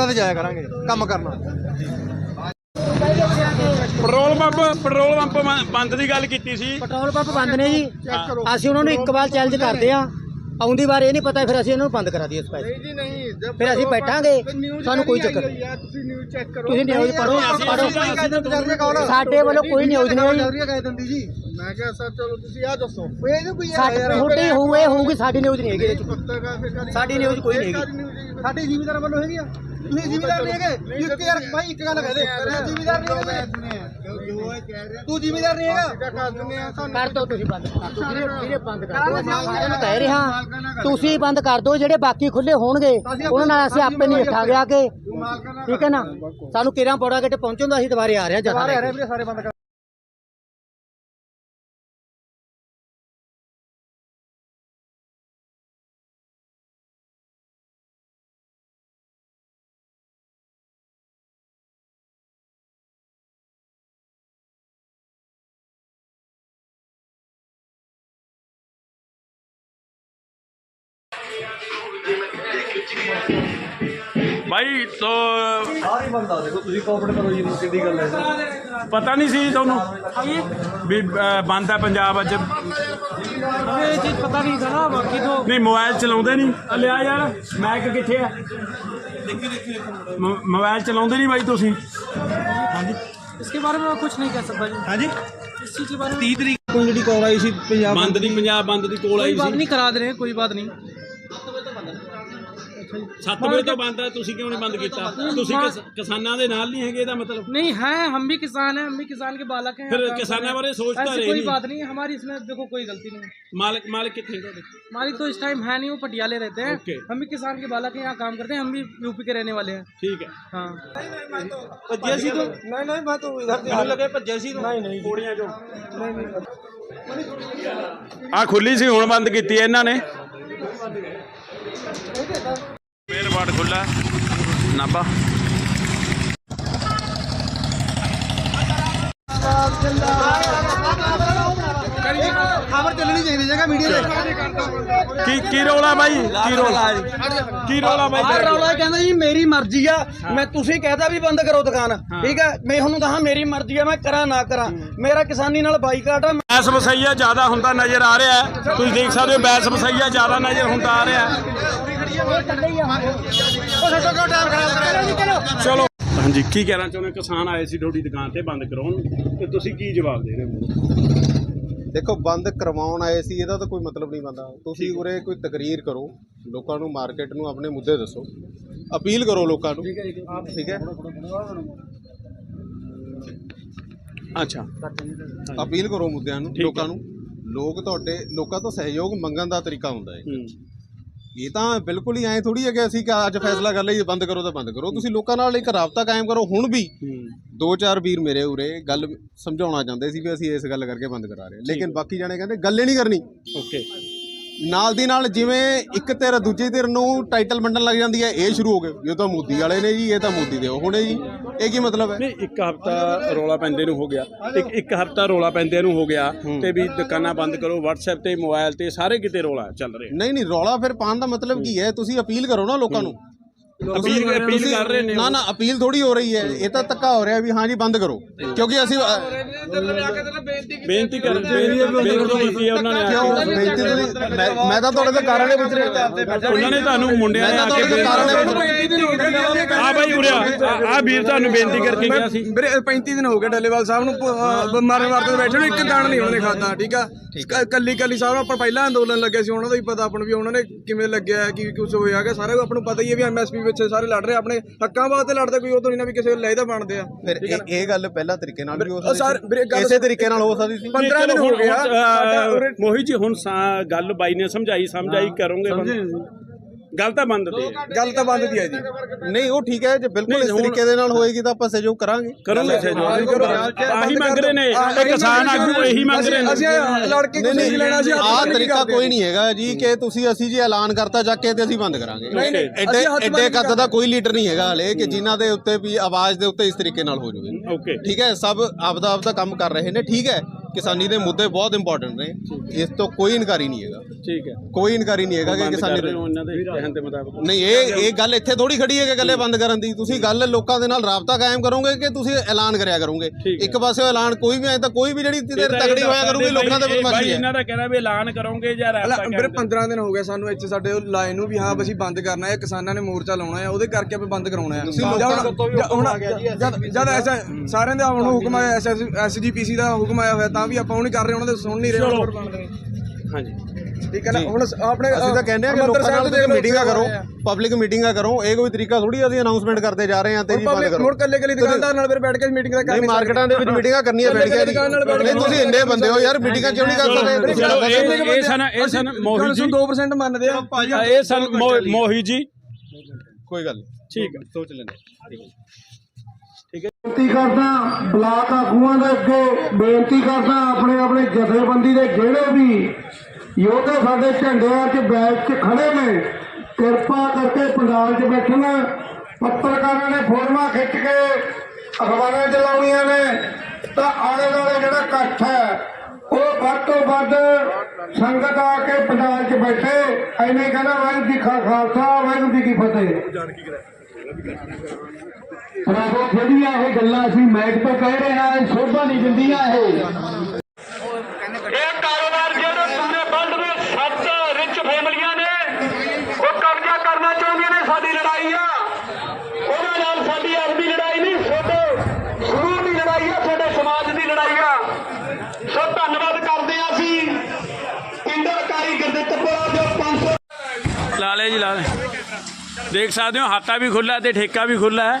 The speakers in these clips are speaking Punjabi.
ਸਕੂਲਾਂ ਤੇ ਜਾਇਆ ਕਰਾਂਗੇ ਕੰਮ ਕਰਨਾ। ਪੈਟਰੋਲ ਪੰਪ ਪੈਟਰੋਲ ਪੰਪ ਬੰਦ ਦੀ ਗੱਲ ਕੀਤੀ ਸੀ। ਪੈਟਰੋਲ ਪੰਪ ਬੰਦ ਨੇ ਜੀ। ਅਸੀਂ ਉਹਨਾਂ ਨੂੰ ਇੱਕ ਵਾਰ ਚੈਲੰਜ ਕਰਦੇ ਆ ਆਉਂਦੀ ਵਾਰ ਇਹ ਨਹੀਂ ਪਤਾ ਫਿਰ ਅਸੀਂ ਇਹਨਾਂ ਨੂੰ ਬੰਦ ਕਰਾ ਦਈਏ ਸਪੈਸ ਜੀ ਨਹੀਂ। ਫਿਰ ਅਸੀਂ ਬੈਠਾਂਗੇ। ਸਾਨੂੰ ਕੋਈ ਚੱਕਰ ਨਹੀਂ। ਤੁਸੀਂ ਨਿਊਜ਼ ਚੈੱਕ ਕਰੋ। ਤੁਸੀਂ ਨਿਊਜ਼ ਪੜੋ ਪੜੋ ਸਾਡੇ ਵੱਲੋਂ ਕੋਈ ਨਿਊਜ਼ ਨਹੀਂ ਹੋਈ। ਜਵਰੀਆ ਕਹਿ ਦਿੰਦੀ ਜੀ। ਮੈਂ ਕਿਹਾ ਸਰ ਚਲੋ ਤੁਸੀਂ ਆ ਦੱਸੋ। ਓਏ ਇਹਨੂੰ ਕੋਈ ਸਾਡੇ ਹੋਟੇ ਹੋਊ ਇਹ ਹੋਊਗੀ ਸਾਡੀ ਨਿਊਜ਼ ਨਹੀਂ ਹੈਗੀ ਸਾਡੀ ਨਿਊਜ਼ ਕੋਈ ਨਹੀਂ ਹੈਗੀ। ਸਾਡੀ ਜ਼ਿਮੀਦਾਰ ਵੱਲੋਂ ਹੈਗੀ ਆ? ਤੁਸੀਂ ਜ਼ਿਮੀਦਾਰ ਨਹੀਂ ਹੈਗੇ। ਇੱਕ ਯਾਰ ਭਾਈ ਇੱਕ ਗੱਲ ਕਹਿ ਦੇ ਜ਼ਿਮੀਦਾਰ ਨਹੀਂ ਹੈਗੇ। ਤੂੰ ਜ਼ਿਮੀਦਾਰ ਨਹੀਂ ਹੈਗਾ। ਕਰ ਦਿੰਦੇ ਆ ਸਾਨੂੰ ਕਰ ਦੋ ਤੁਸੀਂ ਬੰਦ। ਕਰ ਦਿਓ ਵੀਰੇ ਵੀਰੇ ਬੰਦ ਕਰ ਦਿਓ ਅਸੀਂ ਸਾਰਿਆਂ ਨੂੰ ਕਹਿ ਰਿਹਾ ਤੁਸੀਂ ਬੰਦ ਕਰ ਦਿਓ ਜਿਹੜੇ ਬਾਕੀ ਖੁੱਲੇ ਹੋਣਗੇ ਉਹਨਾਂ ਨਾਲ ਅਸੀਂ ਆਪੇ ਨਹੀਂ ਉੱਠਾਂਗੇ ਆ ਕੇ। ਠੀਕ ਹੈ ਨਾ? ਸਾਨੂੰ ਕਿਰਾਂ ਪੌੜਾ ਕਿਤੇ ਪਹੁੰਚਣ ਦਾ ਅਸੀਂ ਦੁਬਾਰੇ ਆ ਰਹੇ ਹਾਂ। ਵੀਰੇ ਸਾਰੇ ਬੰਦ ਭਾਈ ਤੋ ਸਾਰੀ ਬੰਦਾ ਦੇਖੋ ਤੁਸੀਂ ਕੰਪਲੀਟ ਕਰੋ ਜੀ ਕਿੱਡੀ ਗੱਲ ਹੈ ਪਤਾ ਨਹੀਂ ਸੀ ਤੁਹਾਨੂੰ ਵੀ ਬੰਦਾ ਪੰਜਾਬ ਅੱਜ। ਨਹੀਂ ਮੋਬਾਈਲ ਚਲਾਉਂਦੇ ਨਹੀਂ। ਲਿਆ ਯਾਰ ਮੈਕ ਕਿੱਥੇ ਆ ਮੋਬਾਈਲ ਚਲਾਉਂਦੇ ਨਹੀਂ ਬਾਈ ਤੁਸੀਂ। ਹਾਂਜੀ। ਇਸਕੇ ਬਾਰੇ ਮੈਂ ਕੁਝ ਨਹੀਂ ਕਹਿ ਸਕਦਾ ਜੀ। ਹਾਂਜੀ। ਇਸ ਚੀਜ਼ ਬਾਰੇ 30 ਤਰੀਕ ਨੂੰ ਜਿਹੜੀ ਕੋਲ ਆਈ ਸੀ ਪੰਜਾਬ ਬੰਦ ਦੀ ਪੰਜਾਬ ਬੰਦ ਦੀ ਕੋਲ ਆਈ ਸੀ। ਕੋਈ ਬਾਤ ਨਹੀਂ ਕਰਾ ਦੇ ਰਹੇ ਕੋਈ ਬਾਤ ਨਹੀਂ। बात नहीं 7 ਵਜੇ ਤੋਂ ਬੰਦ ਹੈ ਤੁਸੀਂ ਕਿਉਂ ਨਹੀਂ ਬੰਦ ਕੀਤਾ ਤੁਸੀਂ ਕਿਸ- ਕਿਸਾਨਾਂ ਦੇ ਨਾਲ ਨਹੀਂ ਹੈਗੇ ਇਹਦਾ ਮਤਲਬ नहीं है हम भी किसान हैं हम भी किसान के बालक हैं ਫਿਰ काम ਕਿਸਾਨਾਂ करते हैं। ਬਾਰੇ ਸੋਚਦਾ ऐसी ਰਹੇ कोई ਨਹੀਂ बात नहीं है हमारी इसमें देखो कोई गलती नहीं है ਮਾਲਕ ਮਾਲਕ ਕਿੱਥੇ ਤੁਹਾਡੇ मालिक तो इस टाइम है नहीं वो पटियाले रहते हैं ओके। हम भी किसान के बालक हैं यहाँ काम करते हैं हम भी यूपी के रहने वाले हैं ਠੀਕ ਹੈ हाँ ਭੱਜਿਆ ਸੀ ਤੂੰ ਨਹੀਂ ਨਹੀਂ ਮੈਂ ਤਾਂ ਇਧਰ ਤੇ ਲੱਗੇ ਭੱਜਿਆ ਸੀ ਤੂੰ ਨਹੀਂ ਨਹੀਂ ਕੋੜੀਆਂ ਚੋਂ ਆ ਖੁੱਲੀ ਸੀ ਹੁਣ ਬੰਦ ਕੀਤੀ ਹੈ ਇਹਨਾਂ ਨੇ ਬਾੜ ਖੁੱਲਾ ਨਾਬਾ ਖਬਰ ਚੱਲਣੀ ਚਾਹੀਦੀ ਜਗਾ ਮੀਡੀਆ ਤੇ ਕੀ ਕੀ ਰੋਲਾ ਬਾਈ? ਕੀ ਰੋਲਾ? ਕੀ ਰੋਲਾ ਬਾਈ ਆਹ ਰੌਲਾ ਕਹਿੰਦਾ ਜੀ ਮੇਰੀ ਮਰਜ਼ੀ ਆ। ਮੈਂ ਤੁਸੀਂ ਕਹਿਦਾ ਵੀ ਬੰਦ ਕਰੋ ਦੁਕਾਨ। ਠੀਕ ਹੈ? ਮੈਂ ਤੁਹਾਨੂੰ ਕਹਾ ਮੇਰੀ ਮਰਜ਼ੀ ਆ ਮੈਂ ਕਰਾਂ ਨਾ ਕਰਾਂ। ਮੇਰਾ ਕਿਸਾਨੀ ਨਾਲ ਬਾਈਕਾਟ ਆ। ਬੈਸ ਵਸਈਆ ਜ਼ਿਆਦਾ ਹੁੰਦਾ ਨਜ਼ਰ ਆ ਰਿਹਾ ਤੁਸੀਂ ਦੇਖ ਸਕਦੇ ਹੋ ਬੈਸ ਵਸਈਆ ਜ਼ਿਆਦਾ ਨਜ਼ਰ ਹੁੰਦਾ ਆ ਰਿਹਾ ਚਲੋ ਹਾਂਜੀ ਕੀ ਕਹਿਣਾ ਚਾਹੁੰਦੇ ਕਿਸਾਨ ਆਏ ਸੀ ਤੁਹਾਡੀ ਦੁਕਾਨ ਤੇ ਬੰਦ ਕਰਾਉਣ ਤੇ ਤੁਸੀਂ ਕੀ ਜਵਾਬ ਦੇ ਰਹੇ ਹੋ? ਦੇਖੋ ਬੰਦ ਕਰਵਾਉਣ ਆਏ ਸੀ ਇਹਦਾ ਤਾਂ ਕੋਈ ਮਤਲਬ ਨਹੀਂ ਬੰਦਾ। ਤੁਸੀਂ ਉਰੇ ਕੋਈ ਤਕਰੀਰ ਕਰੋ। ਲੋਕਾਂ ਨੂੰ ਮਾਰਕੀਟ ਨੂੰ ਆਪਣੇ ਮੁੱਦੇ ਦੱਸੋ। ਅਪੀਲ ਕਰੋ ਲੋਕਾਂ ਨੂੰ। ਠੀਕ ਹੈ ਅੱਛਾ। ਅਪੀਲ ਕਰੋ ਮੁੱਦਿਆਂ ਨੂੰ। ਲੋਕਾਂ ਨੂੰ। ਲੋਕ ਤੁਹਾਡੇ ਲੋਕਾਂ ਤੋਂ ਸਹਿਯੋਗ ਮੰਗਣ ਦਾ ਤਰੀਕਾ ਹੁੰਦਾ ਹੂੰ। ਇਹ ਤਾਂ ਬਿਲਕੁਲ ਹੀ ਐਂ ਥੋੜੀ ਹੈ ਕਿ ਅਸੀਂ ਕਿ ਅੱਜ ਫੈਸਲਾ ਕਰ ਲਈ ਬੰਦ ਕਰੋ ਤਾਂ ਬੰਦ ਕਰੋ। ਤੁਸੀਂ ਲੋਕਾਂ ਨਾਲ ਇੱਕ ਰਾਬਤਾ ਕਾਇਮ ਕਰੋ ਹੁਣ ਵੀ ਦੋ ਚਾਰ ਵੀਰ ਮੇਰੇ ਉਰੇ ਗੱਲ ਸਮਝਾਉਣਾ ਚਾਹੁੰਦੇ ਸੀ ਵੀ ਅਸੀਂ ਇਸ ਗੱਲ ਕਰਕੇ ਬੰਦ ਕਰਾ ਰਹੇ। ਲੇਕਿਨ ਬਾਕੀ ਜਾਣੇ ਕਹਿੰਦੇ ਗੱਲ ਹੀ ਨਹੀਂ ਕਰਨੀ। ਓਕੇ। ਨਾਲ ਦੀ ਨਾਲ ਜਿਵੇਂ ਇੱਕ ਧਿਰ ਦੂਜੀ ਧਿਰ ਨੂੰ ਟਾਈਟਲ ਵੰਡਣ ਲੱਗ ਜਾਂਦੀ ਹੈ ਇਹ ਸ਼ੁਰੂ ਹੋ ਗਏ। ਵੀ ਉਹ ਤਾਂ ਮੋਦੀ ਵਾਲੇ ਨੇ ਜੀ ਇਹ ਤਾਂ ਮੋਦੀ ਦੇ ਹੁਣੇ ਜੀ। ਇਹ ਕੀ ਮਤਲਬ ਹੈ? ਨਹੀਂ ਇੱਕ ਹਫਤਾ ਰੋਲਾ ਪੈਂਦੇ ਨੂੰ ਹੋ ਗਿਆ। ਇੱਕ ਇੱਕ ਹਫਤਾ ਰੋਲਾ ਪੈਂਦੇ ਨੂੰ ਹੋ ਗਿਆ ਤੇ ਵੀ ਦੁਕਾਨਾਂ ਬੰਦ ਕਰੋ WhatsApp ਤੇ ਮੋਬਾਈਲ ਤੇ ਸਾਰੇ ਕਿਤੇ ਰੋਲਾ ਚੱਲ ਰਿਹਾ। ਨਹੀਂ ਨਹੀਂ ਰੌਲਾ ਫਿਰ ਪਾਉਣ ਦਾ ਮਤਲਬ ਕੀ ਹੈ? ਤੁਸੀਂ ਅਪੀਲ ਕਰੋ ਨਾ ਲੋਕਾਂ ਨੂੰ। ਅਪੀਲ ਕਰ ਰਹੇ ਨੇ ਨਾ ਨਾ ਅਪੀਲ ਥੋੜੀ ਹੋ ਰਹੀ ਹੈ। ਇਹ ਤਾਂ ਧੱਕਾ ਹੋ ਰਿਹਾ ਵੀ ਹਾਂ ਜੀ ਬੰਦ ਕਰੋ। ਕਿਉਂਕਿ ਅਸੀਂ ਅ, ਬੇਨਤੀ ਕਰ ਬੇਨਤੀ ਕੀਤੀ ਹੈ। ਉਹਨਾਂ ਨੇ ਆ ਕਿਉਂ? ਕੇ। ਬੇਨਤੀ ਤੁਸੀਂ ਮੈਂ ਮੈਂ ਤਾਂ ਤੁਹਾਡੇ ਤੇ ਕਾਰਾਂ ਦੇ ਵਿੱਚ ਉਹਨਾਂ ਨੇ ਤੁਹਾਨੂੰ ਮੁੰਡਿਆਂ ਨੇ ਆ ਕੇ ਤੁਹਾਡੇ ਕਾਰਨ ਦੇ ਵਿੱਚ ਆ? ਬਾਈ ਉਰਿਆ ਆ। ਵੀਰ ਤੁਹਾਨੂੰ ਬੇਨਤੀ ਕਰਕੇ ਗਿਆ ਸੀ। ਵੀਰੇ 35 ਦਿਨ ਹੋ ਗਏ ਡੱਲੇਵਾਲ ਸਾਹਿਬ ਨੂੰ ਬਿਮਾਰ ਮਾਰ ਕੇ ਬੈਠੇ ਨੂੰ ਇੱਕ ਦਾਣ ਨਹੀਂ ਉਹਨਾਂ ਨੇ ਖਾਦਾ ਠੀਕ ਆ? ਕ- ਕੱਲੀ ਕੱਲੀ ਸਾਹਿਬ ਆਪਾਂ ਪਹਿਲਾਂ ਅੰਦੋਲਨ ਲੱਗਿਆ ਸੀ ਉਹਨਾਂ ਦਾ ਹੀ ਪਤਾ ਆਪਾਂ ਨੂੰ ਵੀ ਉਹਨਾਂ ਨੇ ਕਿਵੇਂ ਲੱਗਿਆ ਹੈ, ਕੀ ਕੁਝ ਹੋਇਆ ਹੈਗਾ। ਸਾਰਾ ਆਪਾਂ ਨੂੰ ਪਤਾ ਹੀ ਹੈ ਵੀ ਐਮਐਸਪੀ ਵਿੱਚ ਸਾਰੇ ਲੜ ਰਹੇ ਆਪਣੇ ਹੱਕਾਂ ਵਾਸਤੇ ਲੜਦੇ ਕੋਈ ਉਹ ਤੋਂ ਨਹੀਂ ਨਾ ਵੀ ਕਿਸੇ ਲੈ ਦਾ ਬਣਦੇ ਆ। ਫਿਰ ਇਹ ਇਹ ਗੱਲ ਪਹਿਲਾਂ ਤਰੀਕੇ ਨਾਲ ਵੀ ਹੋ ਉਹ ਸਰ, ਵੀਰੇ ਗੱਲ- ਸੀ ਇਸੇ ਤਰੀਕੇ ਨਾਲ ਹੋ ਸਕਦੀ ਸੀ। 15 ਦਿਨ ਹੋ ਗਿਆ ਮੋਹਿਤ ਜੀ ਹੁਣ ਗੱਲ ਬਾਈ ਨੇ ਸਮਝਾਈ ਸਮਝਾਈ ਕਰੋਗੇ ਬੰਦ ਗੱਲ ਤਾਂ ਬੰਦ ਤੇ ਹੈ। ਗੱਲ ਤਾਂ ਬੰਦ ਦੀ ਹੈ ਜੀ। ਨਹੀਂ ਉਹ ਠੀਕ ਹੈ ਜੇ ਬਿਲਕੁਲ ਇਸ ਤਰੀਕੇ ਦੇ ਨਾਲ ਹੋਏਗੀ ਤਾਂ ਆਪਾਂ ਸਹਿਯੋਗ ਕਰਾਂਗੇ। ਕਰੋਗੇ ਸਹਿਯੋਗ। ਆਹੀ ਮੰਗ ਰਹੇ ਨੇ। ਇਹ ਕਿਸਾਨ ਆਗੂ ਇਹੀ ਮੰਗ ਰਹੇ ਨੇ। ਅਸੀਂ ਲੜ ਕੇ ਕੁਝ ਨਹੀਂ ਲੈਣਾ ਸੀ ਆਹ ਤਰੀਕਾ ਕੋਈ ਨਹੀਂ ਹੈਗਾ ਜੀ ਕਿ ਤੁਸੀਂ ਅਸੀਂ ਜੀ ਐਲਾਨ ਕਰਤਾ ਚੱਕ ਕੇ ਤੇ ਅਸੀਂ ਬੰਦ ਕਰਾਂਗੇ। ਨਹੀਂ, ਨਹੀਂ, ਐਡੇ ਅਸੀਂ ਹੱਥ ਐਡੇ ਕੱਦ ਦਾ ਕੋਈ ਲੀਡਰ ਨਹੀਂ ਹੈਗਾ ਹਲੇ ਕਿ ਜਿਨ੍ਹਾਂ ਦੇ ਉੱਤੇ ਵੀ ਆਵਾਜ਼ ਦੇ ਉੱਤੇ ਇਸ ਤਰੀਕੇ ਨਾਲ ਹੋ ਜਾਵੇ। ਓਕੇ। ਠੀਕ ਹੈ ਸਭ ਆਪਦਾ ਆਪਦਾ ਕੰਮ ਕਰ ਰਹੇ ਨੇ। ਠੀਕ ਹੈ ਕਿਸਾਨੀ ਦੇ ਮੁੱਦੇ ਬਹੁਤ ਇੰਪੋਰਟੈਂਟ ਨੇ। ਇਸ ਤੋਂ ਕੋਈ ਇਨਕਾਰੀ ਨਹੀਂ ਹੈਗਾ। ਠੀਕ ਹੈ। ਕੋਈ ਇਨਕਾਰੀ ਨਹੀਂ ਹੈਗਾ ਕਿ ਕਿਸਾਨੀ ਦੇ ਹੋ ਇਹਨਾਂ ਦੇ ਕਹਿਣ ਦੇ ਮੁਤਾਬਕ। ਨਹੀਂ ਇਹ ਇਹ ਗੱਲ ਇੱਥੇ ਥੋੜੀ ਖੜੀ ਹੈ ਕਿ ਗੱਲੇ ਬੰਦ ਕਰਨ ਦੀ। ਤੁਸੀਂ ਗੱਲ ਲੋਕਾਂ ਦੇ ਨਾਲ ਰਾਬਤਾ ਕਾਇਮ ਕਰੋਗੇ ਕਿ ਤੁਸੀਂ ਐਲਾਨ ਕਰਿਆ ਕਰੋਗੇ। ਇੱਕ ਪਾਸੇ ਐਲਾਨ ਕੋਈ ਵੀ ਐ ਤਾਂ ਕੋਈ ਵੀ ਜਿਹੜੀ ਤਾਂ ਤਗੜੀ ਹੋਇਆ ਕਰੂਗੀ ਲੋਕਾਂ ਦੇ ਬਦਮਾਸ਼ੀ ਹੈ। ਇਹਨਾਂ ਦਾ ਕਹਿਣਾ ਵੀ ਐਲਾਨ ਕਰੋਗੇ ਜਾਂ ਰਾਬਤਾ ਵੀਰੇ 15 ਦਿਨ ਹੋ ਗਏ ਸਾਨੂੰ ਇੱਥੇ ਸਾਡੇ ਲਾਏ ਨੂੰ ਵੀ ਹਾਂ ਅਸੀਂ ਬੰਦ ਕਰਨਾ ਹੈ ਕਿਸਾਨਾਂ ਨੇ ਮੋਰਚਾ ਲਾਉਣਾ ਹੈ ਉਹਦੇ ਕਰਕੇ ਆਪਾਂ ਬੰਦ ਕਰਾਉਣਾ ਹੈ। ਹੁਣ ਜਦ ਐਸਾ ਸਾਰਿਆਂ ਦਾ ਹੁਣ ਹੁਕਮ ਆਇਆ ਐਸਜੀਪੀਸੀ ਦਾ ਹੁਕਮ ਆਇਆ ਹੋਇਆ ਤਾਂ ਵੀ ਆਪਾਂ ਉਹ ਨਹੀਂ ਕਰ ਰਹੇ ਉਹਨਾਂ ਦੇ ਸੁਣ ਨਹੀਂ ਰਹੇ ਚਲੋ। ਉਹਨਾਂ ਦੇ ਹਾਂਜੀ। ਠੀਕ ਹੈ ਨਾ? ਹੁਣ ਆਪਣੇ ਅਸੀਂ ਤਾਂ ਕਹਿੰਦੇ ਆ ਕਿ ਲੋਕਾਂ ਨਾਲ ਤੁਸੀਂ ਮੀਟਿੰਗਾਂ ਕਰੋ ਪਬਲਿਕ ਮੀਟਿੰਗਾਂ ਕਰੋ ਇਹ ਕੋਈ ਤਰੀਕਾ ਥੋੜੀ ਅਸੀਂ ਅਨਾਉਂਸਮੈਂਟ ਕਰਦੇ ਜਾ ਰਹੇ ਹਾਂ ਤੇ ਜੀ ਬੰਦ ਕਰੋ। ਮੁੜ ਕੱਲੇ ਕੱਲੇ ਦੁਕਾਨਦਾਰ ਨਾਲ ਫਿਰ ਬੈਠ ਕੇ ਮੀਟਿੰਗ ਦਾ ਨਹੀਂ ਮਾਰਕੀਟਾਂ ਦੇ ਵਿੱਚ ਮੀਟਿੰਗਾਂ ਕਰਨੀਆਂ ਪੈਣਗੀਆਂ ਜੀ। ਨਹੀਂ ਤੁਸੀਂ ਇੰਨੇ ਬੰਦੇ ਹੋ ਯਾਰ ਮੀਟਿੰਗਾਂ ਕਿਉਂ ਨਹੀਂ ਕਰ ਸਕਦੇ? ਇਹ ਇਹ ਸਨ ਇਹ ਸਨ ਮੋਹਿਤ ਜੀ 2% ਮੰਨਦੇ ਆ। ਇਹ ਸਨ ਮੋ- ਮੋਹਿਤ ਜੀ। ਕੋਈ ਗੱਲ ਨਹੀਂ ਠੀਕ ਹੈ। ਸੋਚ ਲੈਂਦੇ ਬੇਨਤੀ ਕਰਦਾ ਬਲਾਕ ਆਗੂਆਂ ਦੇ ਅੱਗੇ ਬੇਨਤੀ ਕਰਦਾ ਆਪਣੇ ਆਪਣੇ ਜਥੇਬੰਦੀ ਦੇ ਜਿਹੜੇ ਵੀ ਯੋਧੇ ਸਾਡੇ ਝੰਡਿਆਂ 'ਚ ਬੈਠ 'ਚ ਖੜੇ ਨੇ ਕਿਰਪਾ ਕਰਕੇ ਪੰਡਾਲ 'ਚ ਬੈਠਣ। ਪੱਤਰਕਾਰਾਂ ਨੇ ਫੋਟੋਆਂ ਖਿੱਚ ਕੇ ਅਖਬਾਰਾਂ 'ਚ ਲਾਉਣੀਆਂ ਨੇ। ਤਾਂ ਆਲੇ ਦੁਆਲੇ ਜਿਹੜਾ ਇਕੱਠ ਹੈ ਉਹ ਵੱਧ ਤੋਂ ਵੱਧ ਸੰਗਤ ਆ ਕੇ ਪੰਡਾਲ 'ਚ ਬੈਠੇ। ਐਨੇ ਕਹਿੰਦਾ ਵਾਹਿਗੁਰੂ ਜੀ ਕਾ ਖਾਲਸਾ ਵਾਹਿਗੁਰੂ ਜੀ ਕੀ ਫਤਿਹ। ਪ੍ਰਭੂ ਜਿਹੜੀਆਂ ਇਹ ਗੱਲਾਂ ਅਸੀਂ ਮੈਕ ਤੋਂ ਕਹਿ ਰਹੇ ਹਾਂ ਇਹ ਸੋਭਾ ਨਹੀਂ ਦਿੰਦੀਆਂ ਇਹ। ਇਹ ਕਾਰੋਬਾਰ ਜਿਹੜੇ ਪੂਰੇ ਵਰਲਡ ਦੇ ਸੱਤ ਰਿਚ ਫੈਮਲੀਆਂ ਨੇ ਉਹ ਕਬਜ਼ਾ ਕਰਨਾ ਚਾਹੁੰਦੀਆਂ ਨੇ ਸਾਡੀ ਲੜਾਈ ਆ। ਉਹਨਾਂ ਨਾਲ ਸਾਡੀ ਆਪਦੀ ਲੜਾਈ ਨਹੀਂ ਸਾਡੇ ਸ਼ੁਰੂ ਦੀ ਲੜਾਈ ਆ ਸਾਡੇ ਸਮਾਜ ਦੀ ਲੜਾਈ ਆ। ਸੋ ਧੰਨਵਾਦ ਕਰਦੇ ਆ ਅਸੀਂ ਟੱਪਰਾ ਜੋ 500 ਲਾ ਲੈ ਜੀ ਲਾ ਲੈ। ਦੇਖ ਸਕਦੇ ਹੋ ਹਾਤਾ ਵੀ ਖੁੱਲਾ ਤੇ ਠੇਕਾ ਵੀ ਖੁੱਲਾ ਹੈ।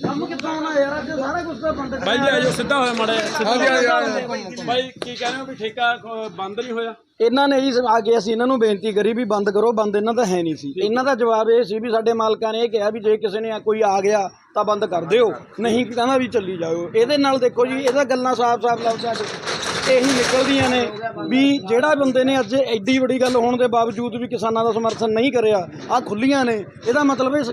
ਕਿੱਥੋਂ ਆਉਣਾ ਯਾਰ? ਅੱਜ ਸਾਰਾ ਕੁਝ ਤਾਂ ਬੰਦ ਬਾਈ ਜੀ ਆਜੋ ਸਿੱਧਾ ਹੋਇਆ ਮਾੜਾ ਜਿਹਾ, ਸਿੱਧਾ ਹੋਇਆ। ਬਾਈ ਕੀ ਕਹਿੰਦੇ ਹੋ ਵੀ ਠੇਕਾ ਬੰਦ ਨਹੀਂ ਹੋਇਆ? ਇਹਨਾਂ ਨੇ ਜੀ ਆ ਕੇ ਅਸੀਂ ਇਹਨਾਂ ਨੂੰ ਬੇਨਤੀ ਕਰੀ ਵੀ ਬੰਦ ਕਰੋ ਬੰਦ ਇਹਨਾਂ ਦਾ ਹੈ ਨਹੀਂ ਸੀ। ਇਹਨਾਂ ਦਾ ਜਵਾਬ ਇਹ ਸੀ ਵੀ ਸਾਡੇ ਮਾਲਕਾਂ ਨੇ ਇਹ ਕਿਹਾ ਵੀ ਜੇ ਕਿਸੇ ਨੇ ਕੋਈ ਆ ਗਿਆ ਤਾਂ ਬੰਦ ਕਰ ਦਿਓ। ਨਹੀਂ ਕਹਿੰਦਾ ਵੀ ਚੱਲੀ ਜਾਓ। ਇਹਦੇ ਨਾਲ ਦੇਖੋ ਜੀ ਇਹਦਾ ਗੱਲਾਂ ਸਾਫ਼-ਸਾਫ਼ 'ਚ ਇਹੀ ਨਿਕਲਦੀਆਂ ਨੇ ਵੀ ਜਿਹੜਾ ਬੰਦੇ ਨੇ ਅੱਜ ਐਡੀ ਵੱਡੀ ਗੱਲ ਹੋਣ ਦੇ ਬਾਵਜੂਦ ਵੀ ਕਿਸਾਨਾਂ ਦਾ ਸਮਰਥਨ ਨਹੀਂ ਕਰਿਆ ਆ ਖੁੱਲੀਆਂ ਨੇ। ਇਹਦਾ ਮਤਲਬ ਇਹ